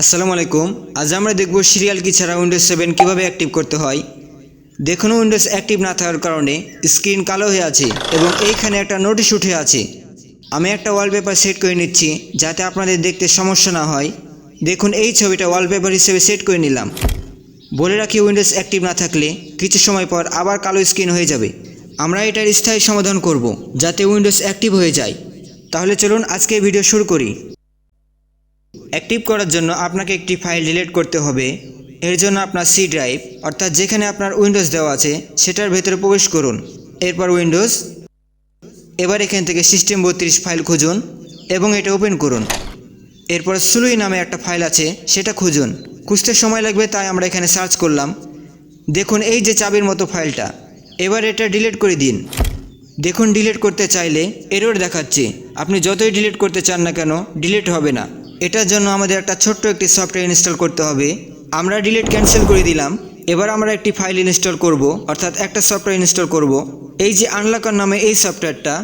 আসসালামু আলাইকুম। আজ আমরা দেখব সিরিয়াল কি ছাড়া উইন্ডোজ সেভেন কীভাবে অ্যাক্টিভ করতে হয়। দেখুন উইন্ডোজ অ্যাক্টিভ না থাকার কারণে স্ক্রিন কালো হয়ে আছে এবং এইখানে একটা নোটিশ উঠে আছে। আমি একটা ওয়ালপেপার সেট করে নিচ্ছি যাতে আপনাদের দেখতে সমস্যা না হয়। দেখুন, এই ছবিটা ওয়ালপেপার হিসেবে সেট করে নিলাম। বলে রাখি উইন্ডোজ অ্যাক্টিভ না থাকলে কিছু সময় পর আবার কালো স্ক্রিন হয়ে যাবে। আমরা এটার স্থায়ী সমাধান করব যাতে উইন্ডোজ অ্যাক্টিভ হয়ে যায়। তাহলে চলুন আজকে ভিডিও শুরু করি। অ্যাক্টিভ করার জন্য আপনাকে একটি ফাইল ডিলিট করতে হবে। এর জন্য আপনার সি ড্রাইভ অর্থাৎ যেখানে আপনার উইন্ডোজ দেওয়া আছে, সেটার ভেতরে প্রবেশ করুন। এরপর উইন্ডোজ এবার এখান থেকে সিস্টেম বত্রিশ ফাইল খুঁজুন এবং এটা ওপেন করুন। এরপর সুলুই নামে একটা ফাইল আছে, সেটা খুঁজুন। খুঁজতে সময় লাগবে, তাই আমরা এখানে সার্চ করলাম। দেখুন, এই যে চাবির মতো ফাইলটা এবার এটা ডিলিট করে দিন। দেখুন ডিলিট করতে চাইলে এরর দেখাচ্ছে। আপনি যতই ডিলিট করতে চান না কেন ডিলিট হবে না। এটার জন্য আমাদের একটা ছোট্ট একটি সফটওয়্যার ইনস্টল করতে হবে। আমরা ডিলিট ক্যান্সেল করে দিলাম। এবার আমরা একটি ফাইল ইনস্টল করব, অর্থাৎ একটা সফটওয়্যার ইনস্টল করব। এই যে আনলাকার নামে এই সফটওয়্যারটা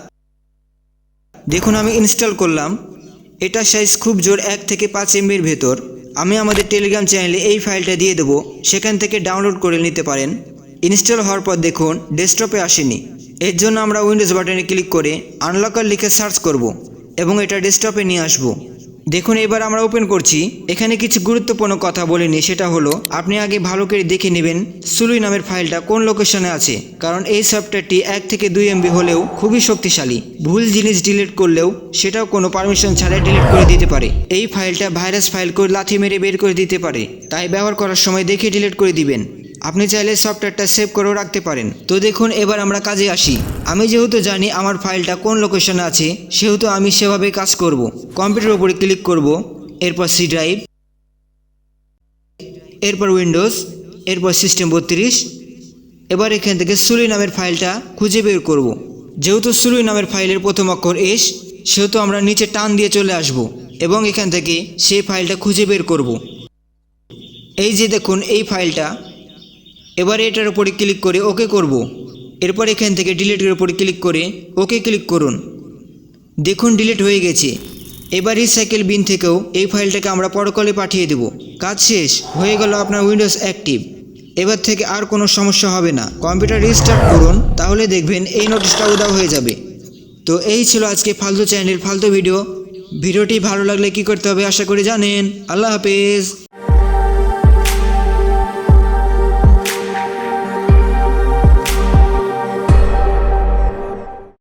দেখুন আমি ইনস্টল করলাম। এটা সাইজ খুব জোর এক থেকে পাঁচ এমবির ভেতর। আমি আমাদের টেলিগ্রাম চ্যানেলে এই ফাইলটা দিয়ে দেবো। সেখান থেকে ডাউনলোড করে নিতে পারেন। ইনস্টল হওয়ার পর দেখুন ডেস্কটপে আসেনি। এর জন্য আমরা উইন্ডোজ বাটনে ক্লিক করে আনলকার লিখে সার্চ করব এবং এটা ডেস্কটপে নিয়ে আসব। দেখুন, এবার আমরা ওপেন করছি। এখানে কিছু গুরুত্বপূর্ণ কথা বলিনি সেটা হলো, আপনি আগে ভালো করে দেখে নেবেন সুলুই নামের ফাইলটা কোন লোকেশনে আছে। কারণ এই সফটওয়্যারটি এক থেকে দুই এমবি হলেও খুবই শক্তিশালী। ভুল জিনিস ডিলিট করলেও সেটাও কোনো পারমিশন ছাড়াই ডিলিট করে দিতে পারে। এই ফাইলটা ভাইরাস ফাইল করে লাথি মেরে বের করে দিতে পারে। তাই ব্যবহার করার সময় দেখে ডিলিট করে দিবেন। আপনি চাইলে সফটওয়্যারটা সেভ করেও রাখতে পারেন। তো দেখুন, এবার আমরা কাজে আসি। আমি যেহেতু জানি আমার ফাইলটা কোন লোকেশনে আছে, সেহেতু আমি সেভাবে কাজ করব। কম্পিউটার উপরে ক্লিক করব, এরপর সি ড্রাইভ এরপর উইন্ডোজ, এরপর সিস্টেম বত্রিশ, এবার এখান থেকে সুলুই নামের ফাইলটা খুঁজে বের করব। যেহেতু সুলুই নামের ফাইলের প্রথম অক্ষর এস সেহেতু আমরা নিচে টান দিয়ে চলে আসব এবং এখান থেকে সেই ফাইলটা খুঁজে বের করব। এই যে দেখুন, এই ফাইলটা এবার এটার উপরে ক্লিক করে ওকে করব। এরপর এখান থেকে ডিলিটের উপরে ক্লিক করে ওকে ক্লিক করুন। দেখুন ডিলিট হয়ে গেছে। এবার রিসাইকেল বিন থেকেও এই ফাইলটাকে আমরা পরকলে পাঠিয়ে দেব। কাজ শেষ, হয়ে গেল আপনার উইন্ডোজ অ্যাক্টিভ এবার থেকে আর কোনো সমস্যা হবে না। কম্পিউটার রিস্টার্ট করুন, তাহলে দেখবেন এই নোটিশটা উদাও হয়ে যাবে। তো এই ছিল আজকে ফালতু চ্যানেলের ফালতু ভিডিও ভিডিওটি ভালো লাগলে কি করতে হবে আশা করি জানেন। আল্লাহ হাফেজ।